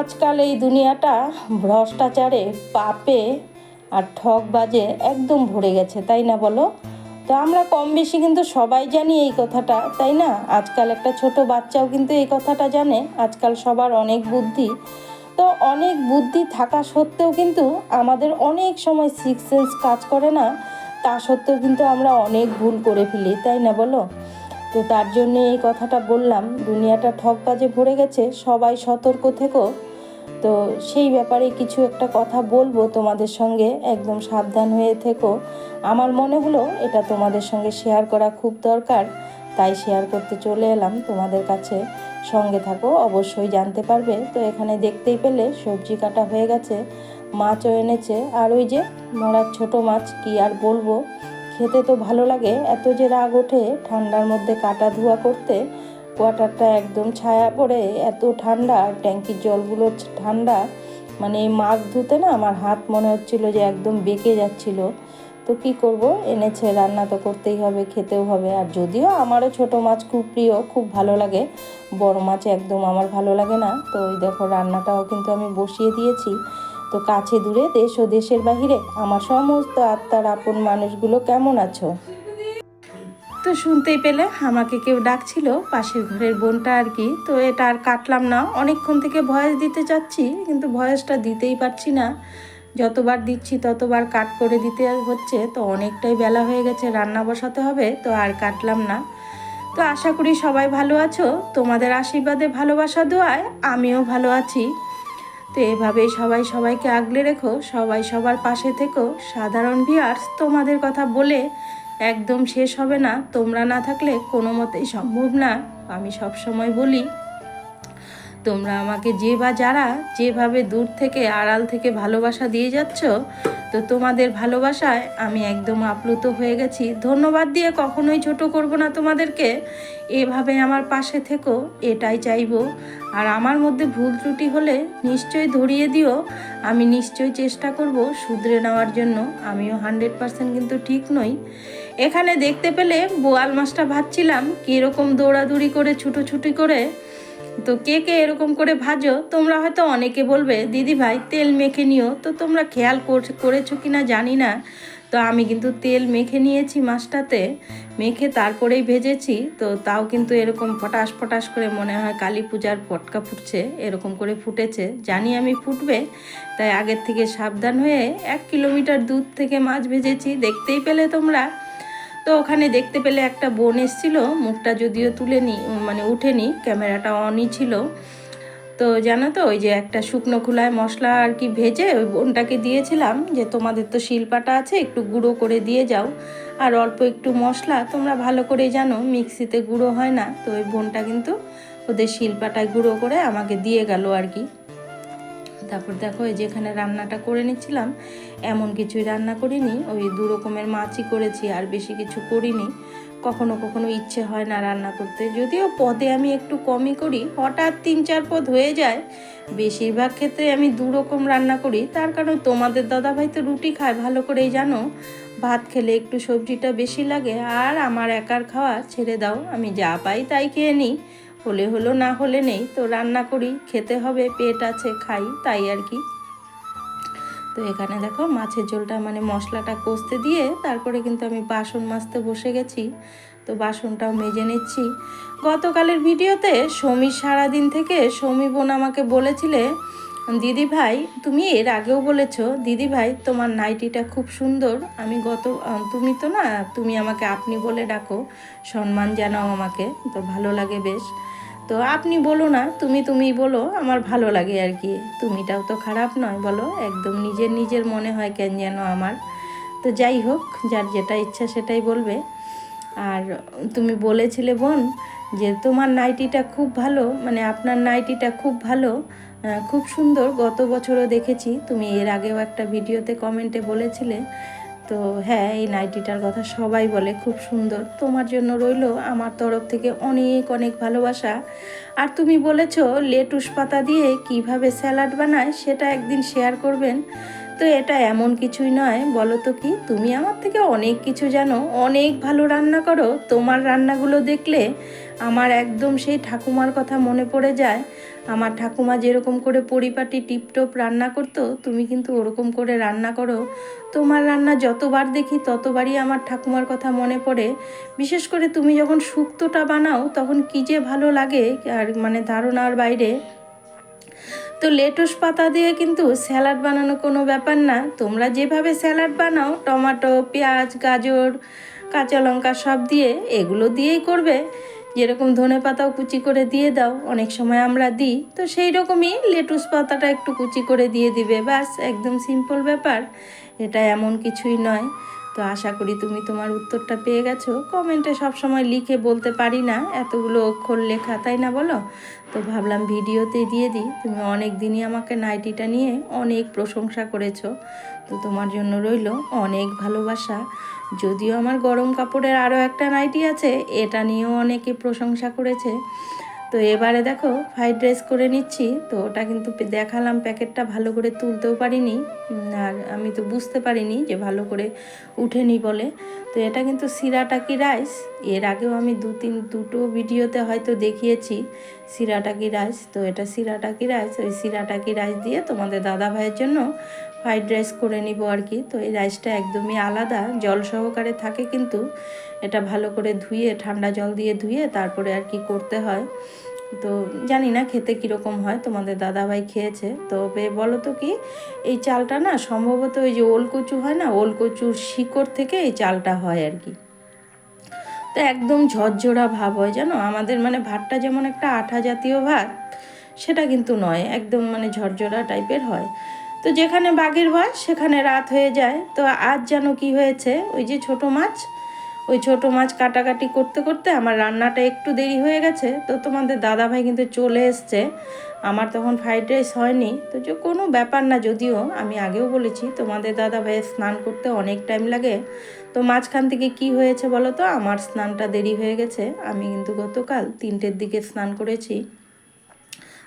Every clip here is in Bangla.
আজকাল এই দুনিয়াটা ভ্রষ্টাচারে পাপে আর ঠকবাজে একদম ভরে গেছে, তাই না বলো? তো আমরা কম বেশি কিন্তু সবাই জানি এই কথাটা, তাই না? আজকাল একটা ছোট বাচ্চাও কিন্তু এই কথাটা জানে, আজকাল সবার অনেক বুদ্ধি। তো অনেক বুদ্ধি থাকা সত্ত্বেও কিন্তু আমাদের অনেক সময় সিক্স সেন্স কাজ করে না, তা সত্ত্বেও কিন্তু আমরা অনেক ভুল করে ফেলি, তাই না বলো? তো তার জন্য এই কথাটা বললাম। দুনিয়াটা ঠকবাজে ভরে গেছে, সবাই সতর্ক থেকো। তো সেই ব্যাপারে কিছু একটা কথা বলব তোমাদের সঙ্গে, একদম সাবধান হয়ে থেকো। আমার মনে হলো এটা তোমাদের সঙ্গে শেয়ার করা খুব দরকার, তাই শেয়ার করতে চলে এলাম তোমাদের কাছে। সঙ্গে থাকো, অবশ্যই জানতে পারবে। তো এখানে দেখতেই পেলে সবজি কাটা হয়ে গেছে, মাছও এনেছে। আর ওই যে মরার ছোট মাছ, কি আর বলব? খেতে তো ভালো লাগে, এত যে রাগ ওঠে ঠান্ডার মধ্যে কাটা ধোয়া করতে কোয়াটারটা একদম ছায়া পড়ে, এত ঠান্ডা ট্যাঙ্কির জলগুলো ঠান্ডা মানে মাছ ধুতে না আমার হাত মনে হচ্ছিল যে একদম বেঁকে যাচ্ছিল। তো কি করব? এনেছে, রান্না তো করতেই হবে, খেতেও হবে, আর যদিও আমারও ছোট মাছ খুব প্রিয়, খুব ভালো লাগে, বড় মাছ একদম আমার ভালো লাগে না। তো ওই দেখো, রান্নাটাও কিন্তু আমি বসিয়ে দিয়েছি। তো কাছে দূরে দেশ ও দেশের বাহিরে আমার সমস্ত আত্মার আপন মানুষগুলো কেমন আছো? তো শুনতেই পেলে আমাকে কেউ ডাকছিল, পাশের ঘরের বোনটা আর কি। তো এটা আর কাটলাম না। অনেকক্ষণ থেকে ভয়েস দিতে চাচ্ছি, কিন্তু ভয়েসটা দিতেই পারছি না। যতবার দিচ্ছি, ততবার কাট করে দিতে হচ্ছে। তো অনেকটাই বেলা হয়ে গেছে, রান্না বসাতে হবে, তো আর কাটলাম না। তো আশা করি সবাই ভালো আছো। তোমাদের আশীর্বাদে, ভালোবাসা, দোয়ায় আমিও ভালো আছি। তো এভাবেই সবাই সবাইকে আগলে রেখো, সবাই সবার পাশে থেকো। সাধারণ ভিয়ার্স তোমাদের কথা বলে একদম শেষ হবে না। তোমরা না থাকলে কোনো মতেই সম্ভব না। আমি সবসময় বলি তোমরা আমাকে যে বা যারা যেভাবে দূর থেকে, আড়াল থেকে ভালোবাসা দিয়ে যাচ্ছ, তো তোমাদের ভালোবাসায় আমি একদম আপ্লুত হয়ে গেছি। ধন্যবাদ দিয়ে কখনোই ছোট করব না তোমাদেরকে। এভাবে আমার পাশে থেকো, এটাই চাইব। আর আমার মধ্যে ভুল ত্রুটি হলে নিশ্চয়ই ধরিয়ে দিও। আমি নিশ্চয়ই চেষ্টা করব শুধরে নেওয়ার জন্য। আমিও হান্ড্রেড পার্সেন্ট কিন্তু ঠিক নই। এখানে দেখতে পেলে বোয়াল মাছটা ভাবছিলাম কীরকম দৌড়াদৌড়ি করে, ছুটোছুটি করে তো কে কে এরকম করে ভাজো, তোমরা হয়তো অনেকে বলবে, দিদি ভাই, তেল মেখে নিও। তো তোমরা খেয়াল কর- করেছ কি না জানি না। তো আমি কিন্তু তেল মেখে নিয়েছি মাছটাতে, মেখে তারপরেই ভেজেছি। তো তাও কিন্তু এরকম ফটাস ফটাস করে মনে হয় কালী পূজার পটকা ফুটছে, এরকম করে ফুটেছে। জানি আমি ফুটবে, তাই আগের থেকে সাবধান হয়ে এক কিলোমিটার দূর থেকে মাছ ভেজেছি। দেখতেই পেলে তোমরা। তো ওখানে দেখতে পেলে একটা বোন এসেছিল, মুখটা যদিও তুলে নি মানে উঠেনি ক্যামেরাটা অনই ছিল। তো জানো তো, ওই যে একটা শুকনো খোলায় মশলা আর কি ভেজে ওই বোনটাকে দিয়েছিলাম যে তোমাদের তো শিল্পাটা আছে, একটু গুঁড়ো করে দিয়ে যাও। আর অল্প একটু মশলা, তোমরা ভালো করে জানো, মিক্সিতে গুঁড়ো হয় না। তো ওই বোনটা কিন্তু ওদের শিলপাটায় গুঁড়ো করে আমাকে দিয়ে গেল আর কি। তারপর দেখো এই যেখানে রান্নাটা করে নিচ্ছিলাম, এমন কিছুই রান্না করিনি, ওই দু রকমের মাছই করেছি, আর বেশি কিছু করিনি। কখনো কখনো ইচ্ছে হয় না রান্না করতে, যদিও পদে আমি একটু কমই করি, হঠাৎ তিন চার পদ হয়ে যায়, বেশিরভাগ ক্ষেত্রে আমি দু রকম রান্না করি, তার কারণ তোমাদের দাদাভাই তো রুটি খায়, ভালো করেই জানো। ভাত খেলে একটু সবজিটা বেশি লাগে, আর আমার একার খাওয়া ছেড়ে দাও, আমি যা পাই তাই খেয়ে নিই। হলে হলো, না হলে নেই। তো রান্না করি, খেতে হবে, পেট আছে, খাই, তাই আর কি। তো এখানে দেখো মাছের ঝোলটা মানে মশলাটা কষতে দিয়ে তারপরে কিন্তু আমি বাসন মাজতে বসে গেছি। তো বাসনটাও মেজে নিচ্ছি। গতকালের ভিডিওতে সমী সারাদিন থেকে সমী বোন আমাকে বলেছিলে, দিদি ভাই, তুমি এর আগেও বলেছ, দিদি ভাই, তোমার নাইটিটা খুব সুন্দর। আমি গত, তুমি তো না, তুমি আমাকে আপনি বলে ডাকো, সম্মান জানাও আমাকে। তো ভালো লাগে বেশ। তো আপনি বলো না, তুমি তুমি বলো, আমার ভালো লাগে আর কি। তুমিটাও তো খারাপ নয়, বলো। একদম নিজের নিজের মনে হয় কেন যেন আমার। তো যাই হোক, যার যেটা ইচ্ছা সেটাই বলবে। আর তুমি বলেছিলে বোন যে তোমার নাইটিটা খুব ভালো মানে আপনার নাইটিটা খুব ভালো খুব সুন্দর। গত বছরও দেখেছি, তুমি এর আগেও একটা ভিডিওতে কমেন্টে বলেছিলে তো হ্যাঁ এই নাইটিটার কথা সবাই বলে, খুব সুন্দর। তোমার জন্য রইল আমার তরফ থেকে অনেক অনেক ভালোবাসা। আর তুমি বলেছ লেটুস পাতা দিয়ে কীভাবে স্যালাড বানায় সেটা একদিন শেয়ার করবেন। তো এটা এমন কিছুই নয়, বলো তো কি? তুমি আমার থেকে অনেক কিছু জানো, অনেক ভালো রান্না করো। তোমার রান্নাগুলো দেখলে আমার একদম সেই ঠাকুমার কথা মনে পড়ে যায়। আমার ঠাকুমা যেরকম করে পরিপাটি টিপটপ রান্না করতো, তুমি কিন্তু ওরকম করে রান্না করো। তোমার রান্না যতবার দেখি ততবারই আমার ঠাকুমার কথা মনে পড়ে। বিশেষ করে তুমি যখন শুক্তোটা বানাও, তখন কী যে ভালো লাগে আর মানে ধারণার বাইরে। তো লেটুস পাতা দিয়ে কিন্তু স্যালাড বানানো কোনো ব্যাপার না। তোমরা যেভাবে স্যালাড বানাও, টমেটো, পেঁয়াজ, গাজর, কাঁচা লঙ্কা সব দিয়ে, এগুলো দিয়েই করবে। যেরকম ধনে পাতাও কুচি করে দিয়ে দাও, অনেক সময় আমরা দিই, তো সেই রকমই লেটুস পাতাটা একটু কুচি করে দিয়ে দিবে। ব্যাস, একদম সিম্পল ব্যাপার, এটা এমন কিছুই নয়। তো আশা করি তুমি তোমার উত্তরটা পেয়ে গেছো। কমেন্টে সব সময় লিখে বলতে পারি না, এতগুলো অক্ষর লেখা, তাই না বলো? তো ভাবলাম ভিডিওতে দিয়ে দিই। তুমি অনেক দিনই আমাকে নাইটিটা নিয়ে অনেক প্রশংসা করেছ। তো তোমার জন্য রইল অনেক ভালোবাসা। যদিও আমার গরম কাপড়ের আরও একটা নাইটি আছে, এটা নিয়েও অনেকে প্রশংসা করেছে। তো এবারে দেখো ফ্রাইড রাইস করে নিচ্ছি, তো ওটা কিন্তু দেখালাম প্যাকেটটা ভালো করে তুলতেও পারিনি। আর আমি তো বুঝতে পারিনি যে ভালো করে উঠেনি বলে। তো এটা কিন্তু সিরাটাকি রাইস এর আগেও আমি দু তিন, দুটো ভিডিওতে হয়তো দেখিয়েছি সিরাটাকি রাইস তো এটা সিরাটাকি রাইস ওই সিরাটাকি রাইস দিয়ে তোমাদের দাদা ভাইয়ের জন্য ফ্রাইড রাইস করে নিব আর কি। তো এই রাইসটা একদমই আলাদা, জল সহকারে থাকে কিন্তু এটা ভালো করে ধুয়ে, ঠান্ডা জল দিয়ে ধুয়ে তারপরে আর কি করতে হয়। তো জানি না খেতে কীরকম হয়, তোমাদের দাদাভাই খেয়েছে। তবে বলো তো কি, এই চালটা না সম্ভবত ওই যে ওল কচু হয় না ওল কচুর শিকড় থেকে এই চালটা হয় আর কি। তো একদম ঝরঝরা ভাব হয়, জানো? আমাদের মানে ভাতটা যেমন একটা আঠা জাতীয় ভাত, সেটা কিন্তু নয়, একদম মানে ঝরঝরা টাইপের হয়। তো যেখানে বাঘের ভয়, সেখানে রাত হয়ে যায়। তো আজ যেন কি হয়েছে, ওই যে ছোট মাছ, ওই ছোট মাছ কাটাকাটি করতে করতে আমার রান্নাটা একটু দেরি হয়ে গেছে। তো তোমাদের দাদা ভাই কিন্তু চলে এসছে। আমার তখন ফ্রাইড রাইস হয়নি। তো যে কোনো ব্যাপার না, যদিও আমি আগেও বলেছি, তোমাদের দাদা ভাইয়ের স্নান করতে অনেক টাইম লাগে। তো মাঝখান থেকে কি হয়েছে বলো তো, আমার স্নানটা দেরি হয়ে গেছে। আমি কিন্তু গতকাল তিনটের দিকে স্নান করেছি।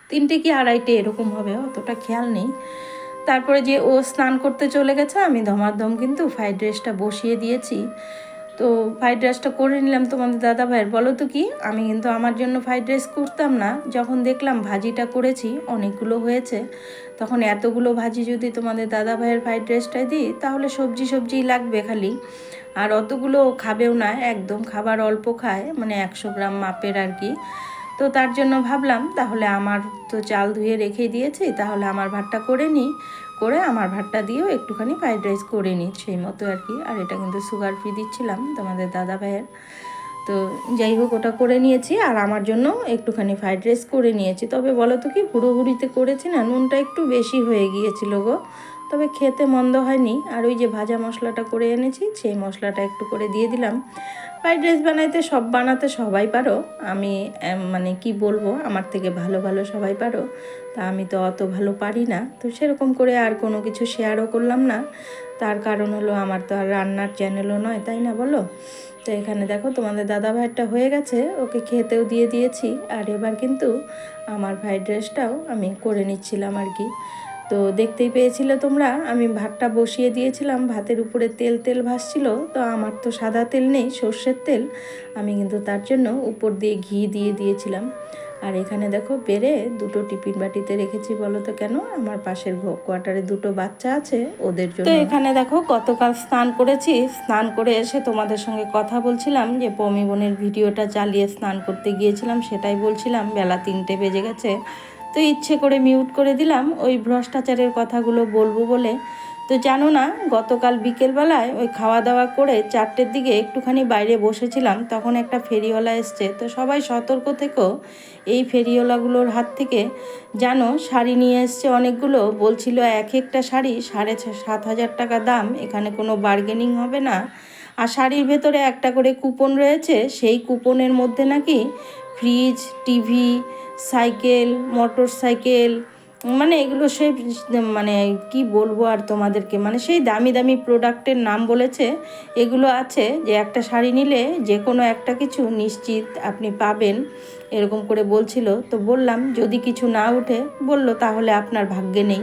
তিনটে কি আড়াইটে এরকম হবে, অতটা খেয়াল নেই। তারপরে যে ও স্নান করতে চলে গেছে, আমি ধমাধম কিন্তু ফ্রাইড রাইসটা বসিয়ে দিয়েছি। তো ফ্রাইড রাইসটা করে নিলাম তোমাদের দাদা ভাইয়ের। বলো তো কি, আমি কিন্তু আমার জন্য ফ্রাইড রাইস করতাম না। যখন দেখলাম ভাজিটা করেছি, অনেকগুলো হয়েছে, তখন এতগুলো ভাজি যদি তোমাদের দাদা ভাইয়ের ফ্রাইড রাইসটাই দিই, তাহলে সবজি সবজিই লাগবে খালি। আর অতগুলো খাবেও না, একদম খাবার অল্প খায় মানে একশো গ্রাম মাপের আর কি। তো তার জন্য ভাবলাম, তাহলে আমার তো চাল ধুয়ে রেখে দিয়েছি, তাহলে আমার ভাতটা করে নিই, করে আমার ভাতটা দিয়েও একটুখানি ফ্রাইড রাইস করে নিই, সেই মতো আর কি। আর এটা কিন্তু সুগার ফ্রি দিচ্ছিলাম তোমাদের দাদা ভাইয়ের। তো যাই হোক, ওটা করে নিয়েছি, আর আমার জন্য একটুখানি ফ্রাইড রাইস করে নিয়েছি। তবে বলো তো কি, হুড়োহুড়িতে করেছি না, নুনটা একটু বেশি হয়ে গিয়েছিল গো। তবে খেতে মন্দ হয়নি, আর ওই যে ভাজা মশলাটা করে এনেছি, সেই মশলাটা একটু করে দিয়ে দিলাম। ফ্রাইড রাইস বানাইতে সব বানাতে সবাই পারো। আমি মানে কি বলব, আমার থেকে ভালো ভালো সবাই পারো। তা আমি তো অত ভালো পারি না। তো সেরকম করে আর কোনো কিছু শেয়ারও করলাম না। তার কারণ হলো আমার তো আর রান্নার চ্যানেলও নয়, তাই না বলো? তো এখানে দেখো তোমাদের দাদা ভাইয়েরটা হয়ে গেছে। ওকে খেতেও দিয়ে দিয়েছি। আর এবার কিন্তু আমার ফ্রাইড রাইসটাও আমি করে নিচ্ছিলাম আর কি। তো দেখতেই পেয়েছিলে তোমরা, আমি ভাতটা বসিয়ে দিয়েছিলাম, ভাতের উপরে তেল তেল ভাসছিল, তো আমার তো সাদা তেল নেই, সর্ষের তেল, আমি কিন্তু তার জন্য উপর দিয়ে ঘি দিয়ে দিয়েছিলাম। আর এখানে দেখো বেড়ে দুটো টিফিন বাটিতে রেখেছি বলো তো কেন, আমার পাশের কোয়ার্টারে দুটো বাচ্চা আছে, ওদের জন্য। এখানে দেখো গতকাল স্নান করেছি, স্নান করে এসে তোমাদের সঙ্গে কথা বলছিলাম, যে পমি বোনের ভিডিওটা চালিয়ে স্নান করতে গিয়েছিলাম, সেটাই বলছিলাম, বেলা তিনটে বেজে গেছে। তো ইচ্ছে করে মিউট করে দিলাম। ওই ভ্রষ্টাচারের কথাগুলো বলব বলে। তো জানো না, গতকাল বিকেলবেলায় ওই খাওয়া দাওয়া করে চারটের দিকে একটুখানি বাইরে বসেছিলাম, তখন একটা ফেরিওয়ালা এসছে। তো সবাই সতর্ক থেকেও এই ফেরিওয়ালাগুলোর হাত থেকে। জানো, শাড়ি নিয়ে এসছে অনেকগুলো, বলছিল এক একটা শাড়ি সাড়ে সাত হাজার টাকা দাম, এখানে কোনো বার্গেনিং হবে না। আর শাড়ির ভেতরে একটা করে কুপন রয়েছে, সেই কুপনের মধ্যে নাকি fridge TV cycle motor cycle মানে এগুলো সেই মানে কি বলব আর তোমাদেরকে মানে সেই দামি দামি প্রোডাক্টের নাম বলেছে, এগুলো আছে, যে একটা শাড়ি নিলে যে কোনো একটা কিছু নিশ্চিত আপনি পাবেন, এরকম করে বলছিল। তো বললাম, যদি কিছু না উঠে, বলল তাহলে আপনার ভাগ্যে নেই।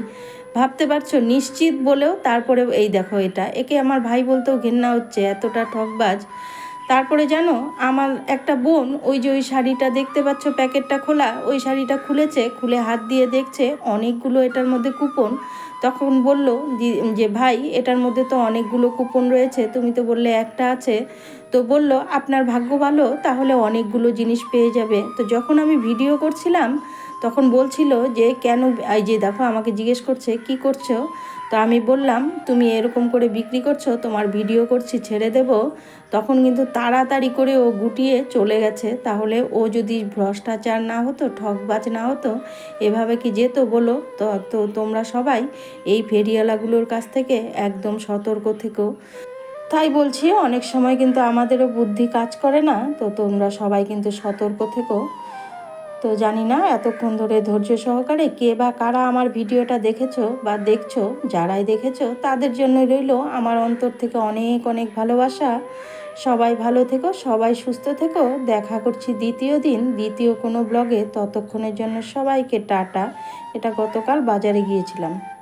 ভাবতে পারছ, নিশ্চিত বলেও তারপরে এই দেখো এটা, একে আমার ভাই বলতেও ঘেন্না হচ্ছে, এতটা ঠকবাজ। তারপরে জানো, আমার একটা বোন ওই যে ওই শাড়িটা দেখতে পাচ্ছ, প্যাকেটটা খোলা, ওই শাড়িটা খুলেছে, খুলে হাত দিয়ে দেখছে, অনেকগুলো এটার মধ্যে কুপন। তখন বলল যে ভাই, এটার মধ্যে তো অনেকগুলো কুপন রয়েছে, তুমি তো বললে একটা আছে। তো বলল, আপনার ভাগ্য ভালো, তাহলে অনেকগুলো জিনিস পেয়ে যাবে। তো যখন আমি ভিডিও করছিলাম, তখন বলছিল যে, কেন, এই যে দেখো, আমাকে জিজ্ঞেস করছে, কি করছ? তো আমি বললাম, তুমি এরকম করে বিক্রি করছ, তোমার ভিডিও করছি, ছেড়ে দেব। তখন কিন্তু তাড়াতাড়ি করে ও গুটিয়ে চলে গেছে। তাহলে ও যদি ভ্রষ্টাচার না হতো, ঠকবাজ না হতো, এভাবে কি যেত বলো? তো তো তোমরা সবাই এই ফেরিওয়ালাগুলোর কাছ থেকে একদম সতর্ক থেকো। তাই বলছি, অনেক সময় কিন্তু আমাদেরও বুদ্ধি কাজ করে না। তো তোমরা সবাই কিন্তু সতর্ক থেকো। তো জানি না এতক্ষণ ধরে ধৈর্য সহকারে কে বা কারা আমার ভিডিওটা দেখেছ বা দেখছ, যারাই দেখেছ, তাদের জন্য রইল আমার অন্তর থেকে অনেক অনেক ভালোবাসা। সবাই ভালো থেকো, সবাই সুস্থ থেকো। দেখা করছি দ্বিতীয় দিন, দ্বিতীয় কোনো ব্লগে। ততক্ষণের জন্য সবাইকে টাটা। এটা গতকাল বাজারে গিয়েছিলাম।